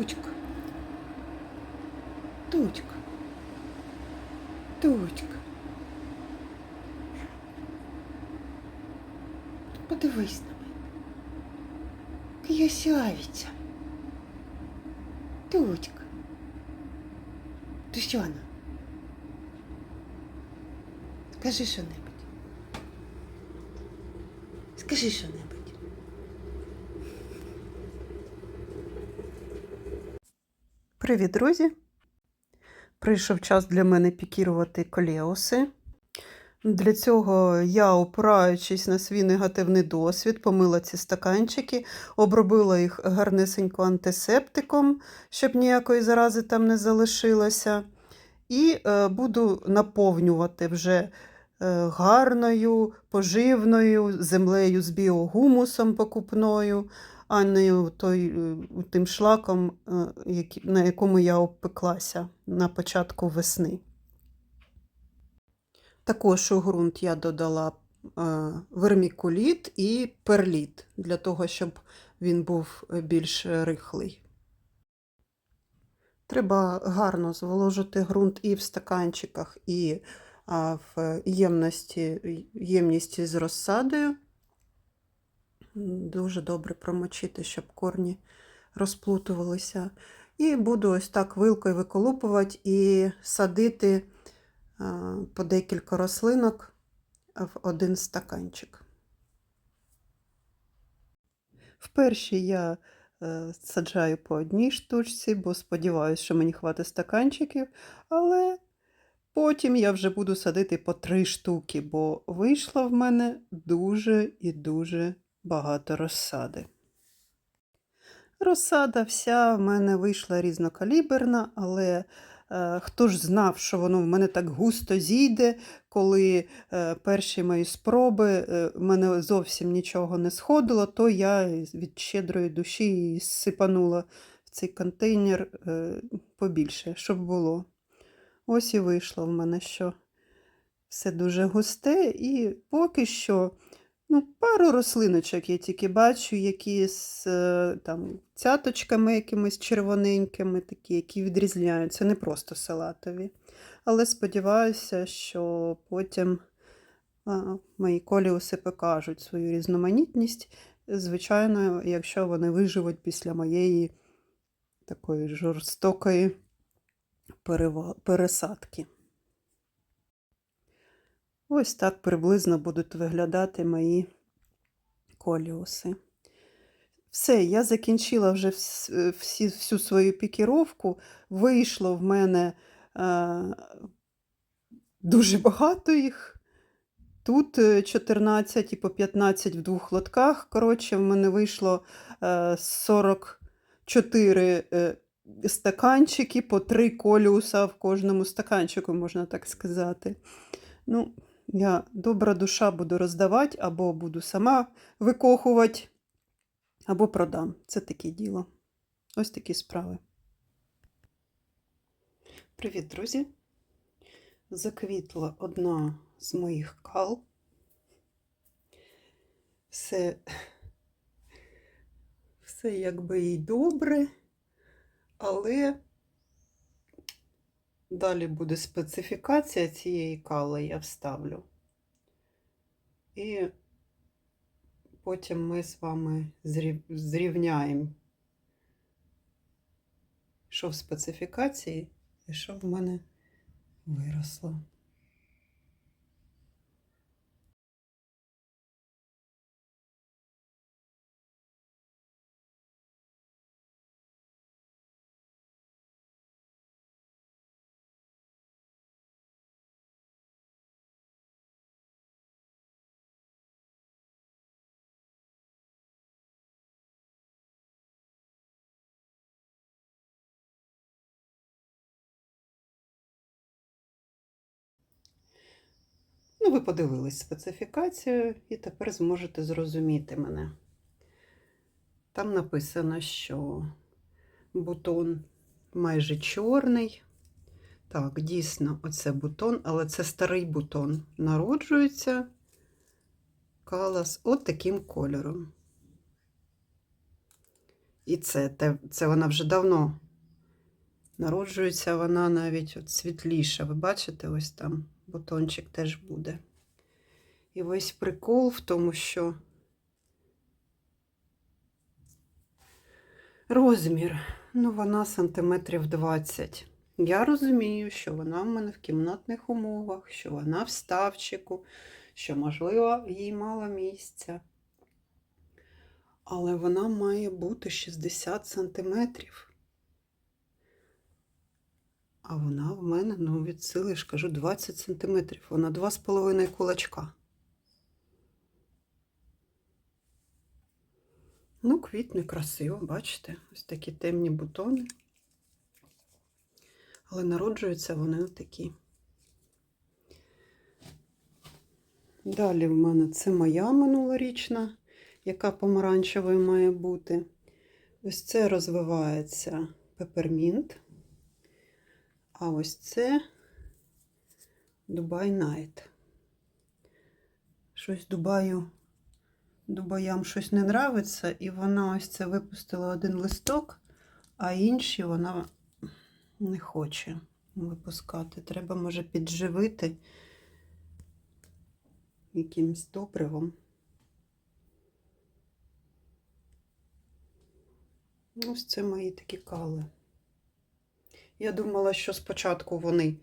Тучка. Тучка. Тучка. Подивись на мене. Красавиця. Тучка. Ти що вона? Скажи що-небудь. Скажи що-небудь. Привіт, друзі! Прийшов час для мене пікірувати колеуси. Для цього я, опираючись на свій негативний досвід, помила ці стаканчики, обробила їх гарнесенько антисептиком, щоб ніякої зарази там не залишилося. І е, буду наповнювати вже е, гарною, поживною землею з біогумусом покупною, а не той, е, тим шлаком, е, на якому я обпеклася на початку весни. Також у ґрунт я додала е, вермікуліт і перліт для того, щоб він був більш рихлий. Треба гарно зволожити ґрунт і в стаканчиках, і в ємності, ємності з розсадою. Дуже добре промочити, щоб корні розплутувалися. І буду ось так вилкою виколупувати і садити по декілька рослинок в один стаканчик. В першій я е, саджаю по одній штучці, бо сподіваюся, що мені хватить стаканчиків, але потім я вже буду садити по три штуки, бо вийшло в мене дуже і дуже багато розсади. Розсада вся в мене вийшла різнокаліберна, але е, хто ж знав, що воно в мене так густо зійде, коли е, перші мої спроби е, в мене зовсім нічого не сходило, то я від щедрої душі її сипанула в цей контейнер е, побільше, щоб було. Ось і вийшло в мене, що все дуже густе, і поки що ну, пару рослиночок я тільки бачу, які з е, там, цяточками якимись червоненькими, такі, які відрізняються, не просто салатові. Але сподіваюся, що потім а, мої коліуси покажуть свою різноманітність. Звичайно, якщо вони виживуть після моєї такої жорстокої пересадки. Ось так приблизно будуть виглядати мої коліуси. Все, я закінчила вже всі, всю свою пікіровку. Вийшло в мене е, дуже багато їх. Тут е, 14 і по 15 в двох лотках. Коротше, в мене вийшло е, 44 е, стаканчики, по 3 коліуса в кожному стаканчику, можна так сказати. Ну, я добра душа буду роздавати, або буду сама викохувати, або продам. Це таке діло. Ось такі справи. Привіт, друзі! Заквітла одна з моїх кал. Все, все якби і добре, але далі буде специфікація цієї кали, я вставлю. І потім ми з вами зрівняємо, що в специфікації і що в мене виросло. Ну, ви подивились специфікацію і тепер зможете зрозуміти мене. Там написано, що бутон майже чорний. Так, дійсно, оце бутон, але це старий бутон. Народжується калас от таким кольором. І це, це вона вже давно. Народжується вона навіть от світліша. Ви бачите, ось там бутончик теж буде. І весь прикол в тому, що розмір, ну, вона сантиметрів 20. Я розумію, що вона в мене в кімнатних умовах, що вона в ставчику, що, можливо, їй мало місця. Але вона має бути 60 сантиметрів. А вона в мене, ну, від сили ж кажу, 20 сантиметрів. Вона 2,5 кулачка. Ну, квітне красиво, бачите? Ось такі темні бутони. Але народжуються вони такі. Далі в мене це моя минулорічна, яка помаранчевою має бути. Ось це розвивається пепермінт. А ось це Дубай Найт. Щось Дубаю, Дубаям щось не нравиться, і вона ось це випустила один листок, а інші вона не хоче випускати. Треба, може, підживити якимось добривом. Ось це мої такі кали. Я думала, що спочатку вони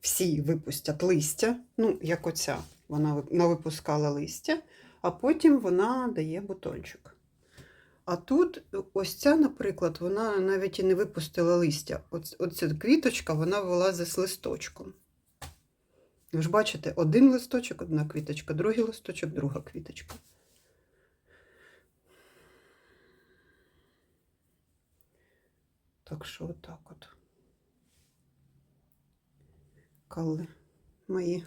всі випустять листя, ну, як оця, вона вип- навипускала листя, а потім вона дає бутончик. А тут ось ця, наприклад, вона навіть і не випустила листя. Оц- Оця квіточка, вона вилазить з листочком. Ви ж бачите, один листочок, одна квіточка, другий листочок, друга квіточка. Так що отак от. Калли мої.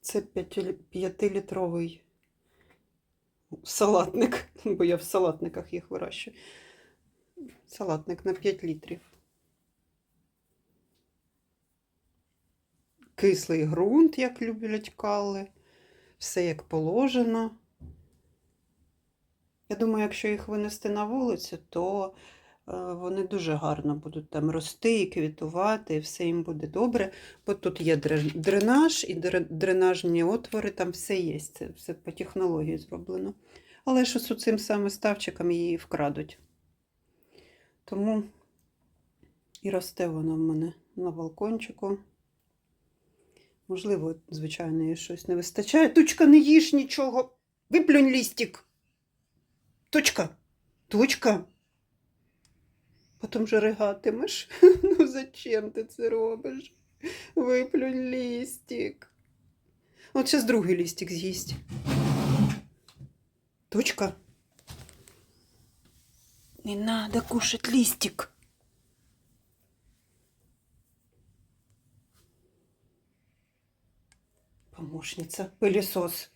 Це п'яти- п'ятилітровий салатник, бо я в салатниках їх вирощую. Салатник на 5 літрів. Кислий ґрунт, як люблять калли. Все як положено. Я думаю, якщо їх винести на вулицю, то вони дуже гарно будуть там рости і квітувати, і все їм буде добре. Бо тут є дренаж і дренажні отвори, там все є. Це все по технології зроблено. Але що з цим саме ставчиком її вкрадуть. Тому і росте вона в мене на балкончику. Можливо, звичайно, їй щось не вистачає. Тучка, не їж нічого. Виплюнь лістик. Точка. Точка. Потім же ригатимеш. Ну зачем ти це робиш? Виплюнь лістик. От зараз другий лістик з'їсть. Точка. Не надо кушать листик. Помощница, пылесос.